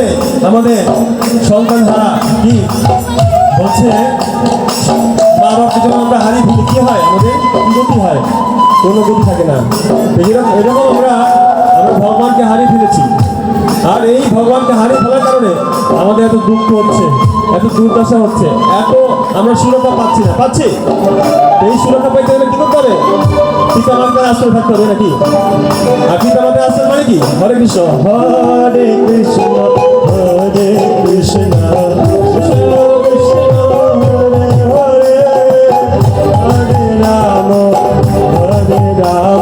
সকলে আমাদের সন্তান হারা কি? বলছে, মা বাবাকে যখন আমরা হারিয়ে ফেলি কি হয়? আমাদের গতি হয়। কোনো গতি থাকে না। এরকম এরকম আমরা আমরা ভগবানকে হারিয়ে ফেলেছি। আর এই ভগবানকে হারিয়ে ফেলার কারণে আমাদের এত দুঃখ হচ্ছে, এত দুর্দশা হচ্ছে। এত আমরা সুরক্ষা পাচ্ছি না। পাচ্ছি? এই সুরক্ষা পাইতে গেলে কি করতে হবে? পিতা মাতার আশ্রয় থাকতে হবে নাকি? আর পিতা মাতার আশ্রয় মানে কি? হরে কৃষ্ণ হরে কৃষ্ণ। হরে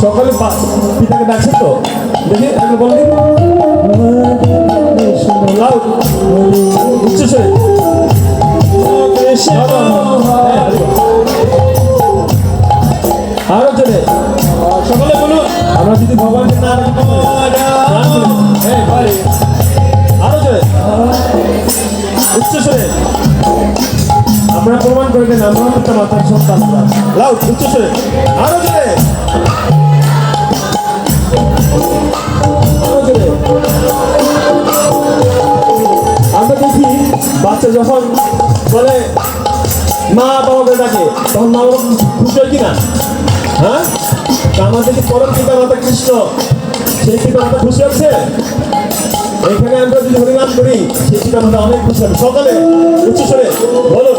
সকলে পিতাকে ডাকছে তো? দেখি উচ্চ স্বরে। আরও জোরে। সকলে বলুন। আমরা যদি ভগবানকে না। আরও জোরে। উচ্চ স্বরে। আমরা প্রমাণ করে দেন, আমরা মাতার সন্তান। লাউড উচ্চ স্বরে। আরও জোরে আরও জোরে। আমরা দেখি বাচ্চা যখন বলে মা বাবাকে ডাকে, তখন মা বাবা খুশি হয় কিনা? হ্যাঁ? আমাদের যে পরম পিতা মাতা কৃষ্ণ, সেই পিতা মাতা খুশি হচ্ছে? এখানে আমরা যদি হরিনাম করি, সেই পিতা মাতা অনেক খুশি হবে। সকালে উচ্চ স্বরে বলো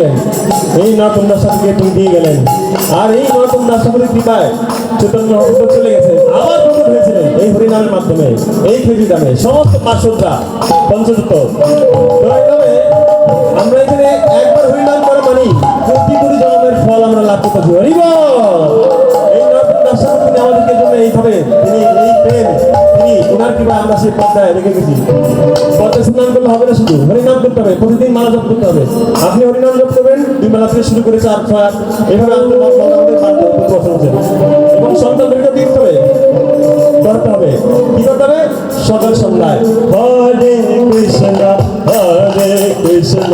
গেলেন। এই নতুন দশাকে তুমি দিয়ে গেলেন। আর এই নতুন দাসগুলির দিবায় চৈতন্য মহাপ্রভু চলে গেছে আবার প্রকট হয়েছিলেন এই হরিনামের মাধ্যমে, এই খেজি দামে। সমস্ত পাঁচশোটা পঞ্চযুক্ত করলে হবে না শুধু হরিনাম করতে হবে প্রতিদিন মালা জপ করতে হবে আপনি হরিনাম জপ করবেন দুই বেলা থেকে শুরু করে চার ছয় এভাবে এইভাবে আমাদের হবে প্রতি বছর হচ্ছে। এবং সন্তানদেরকে দিতে হবে করতে হবে কি করতে হবে সকাল সন্ধ্যায় হরে কৃষ্ণ হরে কৃষ্ণ